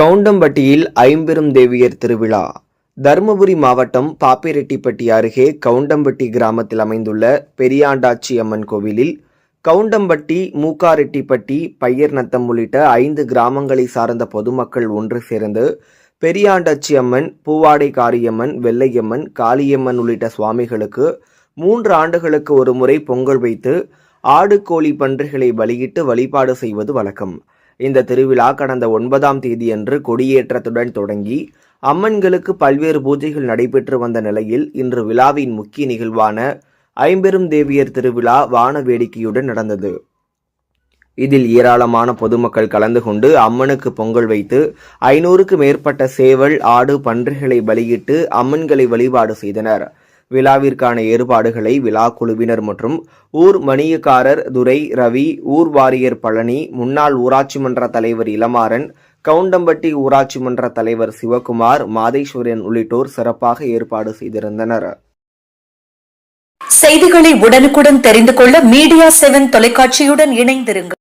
கவுண்டம்பட்டியில் ஐம்பெரும் தேவியர் திருவிழா. தருமபுரி மாவட்டம் பாப்பிரெட்டிப்பட்டி அருகே கவுண்டம்பட்டி கிராமத்தில் அமைந்துள்ள பெரியாண்டாச்சி அம்மன் கோவிலில் கவுண்டம்பட்டி மூக்காரெட்டிப்பட்டி பையர் நத்தம் உள்ளிட்ட ஐந்து கிராமங்களை சார்ந்த பொதுமக்கள் ஒன்று சேர்ந்து பெரியாண்டாச்சி அம்மன் பூவாடை காரியம்மன் வெள்ளையம்மன் காளியம்மன் உள்ளிட்ட சுவாமிகளுக்கு மூன்று ஆண்டுகளுக்கு ஒரு முறை பொங்கல் வைத்து ஆடு கோழி பன்றிகளை பலியிட்டு வழிபாடு செய்வது வழக்கம். இந்த திருவிழா கடந்த ஒன்பதாம் தேதியன்று கொடியேற்றத்துடன் தொடங்கி அம்மன்களுக்கு பல்வேறு பூஜைகள் நடைபெற்று வந்த நிலையில் இன்று விழாவின் முக்கிய நிகழ்வான ஐம்பெரும் தேவியர் திருவிழா வான வேடிக்கையுடன் நடந்தது. இதில் ஏராளமான பொதுமக்கள் கலந்து கொண்டு அம்மனுக்கு பொங்கல் வைத்து ஐநூறுக்கு மேற்பட்ட சேவல் ஆடு பன்றிகளை பலியிட்டு அம்மன்களை வழிபாடு செய்தனர். விழாவிற்கான ஏற்பாடுகளை விழா குழுவினர் மற்றும் ஊர் மணியக்காரர் துரை ரவி ஊர் வாரியர் பழனி முன்னாள் ஊராட்சி மன்ற தலைவர் இளமாறன் கவுண்டம்பட்டி ஊராட்சி மன்ற தலைவர் சிவகுமார் மாதேஸ்வரன் உள்ளிட்டோர் சிறப்பாக ஏற்பாடு செய்திருந்தனர். செய்திகளை உடனுக்குடன் தெரிந்து கொள்ள மீடியா செவன் தொலைக்காட்சியுடன் இணைந்திருங்கள்.